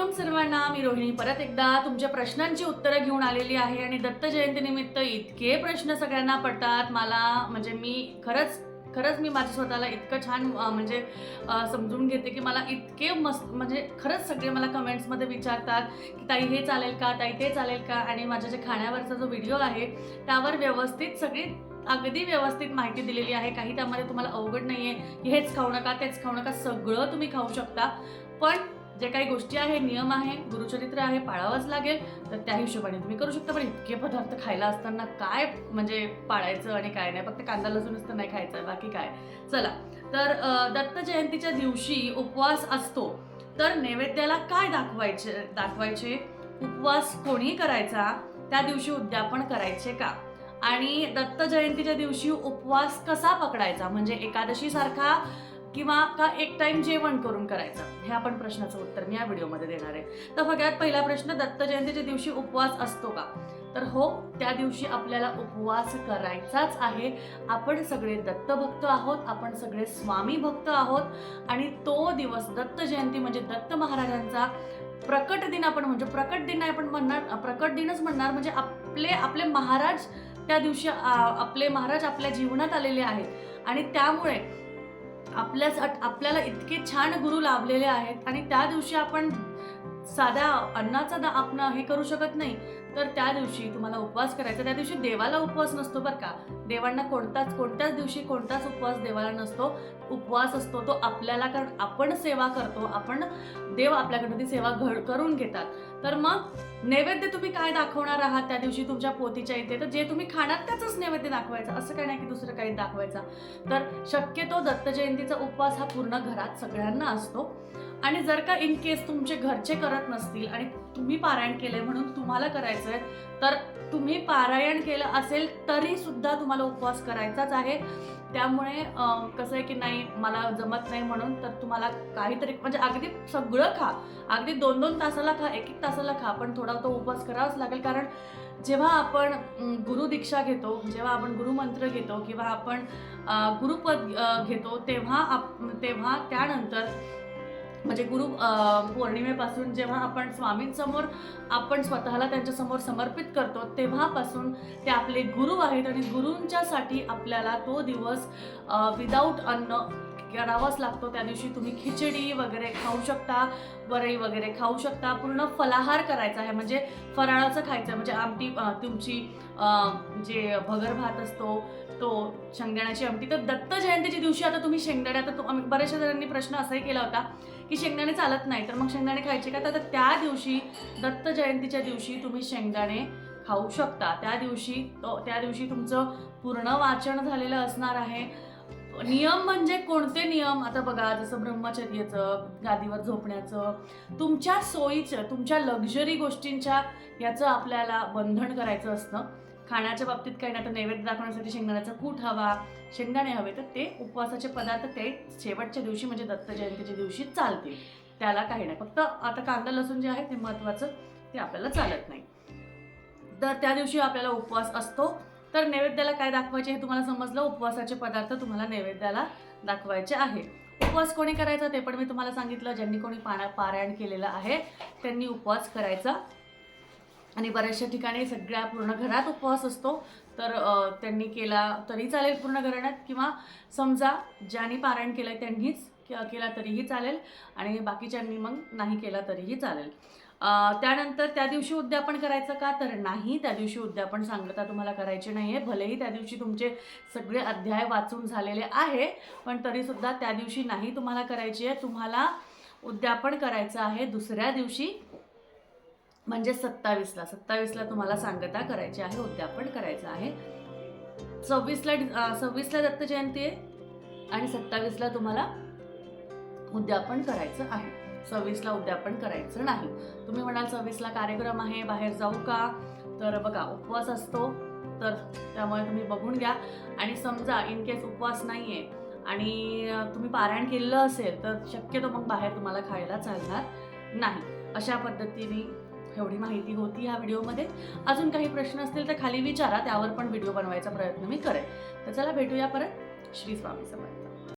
ओम सर्वांना मी रोहिणी. परत एकदा तुमच्या प्रश्नांची उत्तरं घेऊन आलेली आहे आणि दत्त जयंतीनिमित्त इतके प्रश्न सगळ्यांना पडतात. मला म्हणजे मी खरंच खरंच मी माझ्या स्वतःला इतकं छान म्हणजे समजून घेते की मला इतके मस्त म्हणजे खरंच सगळे मला कमेंट्समध्ये विचारतात की ताई हे चालेल का ताई ते चालेल का? आणि माझ्या जे खाण्यावरचा जो व्हिडिओ आहे त्यावर व्यवस्थित सगळी अगदी व्यवस्थित माहिती दिलेली आहे. काही त्यामध्ये तुम्हाला अवघड नाही आहे की हेच खाऊ नका तेच खाऊ नका सगळं तुम्ही खाऊ शकता. पण जे काही गोष्टी आहे नियम आहे गुरुचरित्र आहे पाळावंच लागेल तर त्या हिशोबाने तुम्ही करू शकता. पण इतके पदार्थ खायला असताना काय म्हणजे पाळायचं आणि काय नाही? फक्त कांदा लसूणच तर नाही खायचं बाकी काय? चला. तर दत्त जयंतीच्या दिवशी उपवास असतो. तर नैवेद्याला काय दाखवायचे दाखवायचे? उपवास कोणी करायचा? त्या दिवशी उद्यापन करायचे का? आणि दत्त जयंतीच्या दिवशी उपवास कसा पकडायचा? म्हणजे एकादशी सारखा किंवा का एक टाइम जेवण करून करायचं? हे आपण प्रश्नाचं उत्तर मी या व्हिडिओमध्ये देणार आहे. तर सगळ्यात पहिला प्रश्न दत्त जयंतीच्या दिवशी उपवास असतो का? तर हो त्या दिवशी आपल्याला उपवास करायचाच आहे. आपण सगळे दत्त भक्त आहोत आपण सगळे स्वामी भक्त आहोत आणि तो दिवस दत्त जयंती म्हणजे दत्त महाराजांचा प्रकट दिन आपण म्हणजे प्रकट दिन नाही आपण म्हणणार प्रकट दिनच म्हणणार म्हणजे आपले आपले महाराज त्या दिवशी आपले महाराज आपल्या जीवनात आलेले आहेत. आणि त्यामुळे आपल्याच आपल्याला इतके छान गुरु लाभलेले आहेत आणि त्या दिवशी आपण साध्या अन्नाचा दा आपण हे करू शकत नाही तर त्या दिवशी तुम्हाला उपवास करायचा. त्या दिवशी देवाला उपवास नसतो बरं का. देवांना कोणताच कोणत्याच दिवशी कोणताच उपवास देवाला नसतो. उपवास असतो तो आपल्याला कारण आपण सेवा करतो. आपण देव आपल्याकडनं ती सेवा घड करून घेतात. तर मग नैवेद्य तुम्ही काय दाखवणार आहात त्या दिवशी तुमच्या पोतीच्या इथे? तर जे तुम्ही खाणार त्याचंच नैवेद्य दाखवायचं. असं काही नाही की दुसरं काही दाखवायचं. तर शक्यतो दत्त जयंतीचा उपवास हा पूर्ण घरात सगळ्यांना असतो. आणि जर का इन केस तुमचे घरचे करत नसतील आणि तुम्ही पारायण केलंय म्हणून तुम्हाला करायचं आहे तर तुम्ही पारायण केलं असेल तरी सुद्धा तुम्हाला उपवास करायचाच आहे. त्यामुळे कसं आहे की नाही मला जमत नाही म्हणून तर तुम्हाला काहीतरी म्हणजे अगदी सगळं खा. अगदी दोन दोन तासाला खा एक एक तासाला खा पण थोडा तो उपवास करावाच लागेल. कारण जेव्हा आपण गुरुदीक्षा घेतो जेव्हा आपण गुरुमंत्र घेतो किंवा आपण गुरुपद घेतो तेव्हा आप तेव्हा त्यानंतर म्हणजे गुरु पौर्णिमेपासून जेव्हा आपण स्वामींसमोर आपण स्वतःला त्यांच्यासमोर समर्पित करतो तेव्हापासून ते आपले गुरु आहेत आणि गुरूंच्यासाठी आपल्याला तो दिवस विदाऊट अन्न करावाच लागतो त्या दिवशी तुम्ही खिचडी वगैरे खाऊ शकता वरई वगैरे खाऊ शकता पूर्ण फलाहार करायचा आहे. म्हणजे फराळाचं खायचं म्हणजे आमटी तुमची जे भगर भात असतो तो शेंगदाण्याची आमटी. तर दत्त जयंतीच्या दिवशी आता तुम्ही शेंगदाणे आता बऱ्याचशा जणांनी प्रश्न असाही केला होता की शेंगदाणे चालत नाही तर मग शेंगदाणे खायचे का? तर त्या दिवशी दत्त जयंतीच्या दिवशी तुम्ही शेंगदाणे खाऊ शकता. त्या दिवशी तो त्या दिवशी तुमचं पूर्ण वाचन झालेलं असणार आहे. नियम म्हणजे कोणते नियम? आता बघा जसं ब्रह्मचर्याचं गादीवर झोपण्याचं तुमच्या सोयीचं तुमच्या लक्झरी गोष्टींच्या याचं आपल्याला बंधन करायचं असतं. खाण्याच्या बाबतीत काही नाही तर नैवेद्य दाखवण्यासाठी शेंगदाण्याचा कूट हवा शेंगदाणे हवे तर ते उपवासाचे पदार्थ ते शेवटच्या दिवशी म्हणजे दत्त जयंतीच्या दिवशी चालतील. त्याला काही नाही. फक्त आता कांदा लसूण जे आहे ते महत्त्वाचं ते आपल्याला चालत नाही. तर त्या दिवशी आपल्याला उपवास असतो. तर नैवेद्याला काय दाखवायचे हे तुम्हाला समजलं? उपवासाचे पदार्थ तुम्हाला नैवेद्याला दाखवायचे आहे. उपवास कोणी करायचा ते पण मी तुम्हाला सांगितलं. ज्यांनी कोणी पाण्या पारायण केलेलं आहे त्यांनी उपवास करायचा. आणि बऱ्याचशा ठिकाणी सगळ्या पूर्ण घरात उपवास असतो. तर त्यांनी केला तरी चालेल पूर्ण घराण्यात किंवा समजा ज्यांनी पारायण केलं त्यांनीच केला तरीही चालेल आणि बाकीच्यांनी मग नाही केला तरीही चालेल. त्यानंतर त्या दिवशी उद्यापन करायचं का? तर नाही. त्या दिवशी उद्यापन सांगता तुम्हाला करायचे नाही आहे भलेही त्या दिवशी तुमचे सगळे अध्याय वाचून झालेले आहे पण तरीसुद्धा त्या दिवशी नाही तुम्हाला करायची आहे. तुम्हाला उद्यापन करायचं आहे दुसऱ्या दिवशी म्हणजे सत्तावीसला. सत्तावीसला तुम्हाला सांगता करायची आहे उद्यापन करायचं आहे. सव्वीसला डि- सव्वीसला दत्त जयंती आहे आणि सत्तावीसला तुम्हाला उद्यापन करायचं आहे. सव्वीसला उद्यापन करायचं नाही. तुम्ही म्हणाल सव्वीसला कार्यक्रम आहे बाहेर जाऊ का? तर बघा उपवास असतो तर त्यामुळे तुम्ही बघून घ्या. आणि समजा इन केस उपवास नाही आहे आणि तुम्ही पारायण केलेलं असेल तर शक्यतो मग बाहेर तुम्हाला खायला चालणार नाही. अशा पद्धतीने एवढी माहिती होती ह्या व्हिडिओमध्ये. अजून काही प्रश्न असतील तर खाली विचारा त्यावर पण व्हिडिओ बनवायचा प्रयत्न मी करेन. तर चला भेटूया परत. श्री स्वामी समर्थ.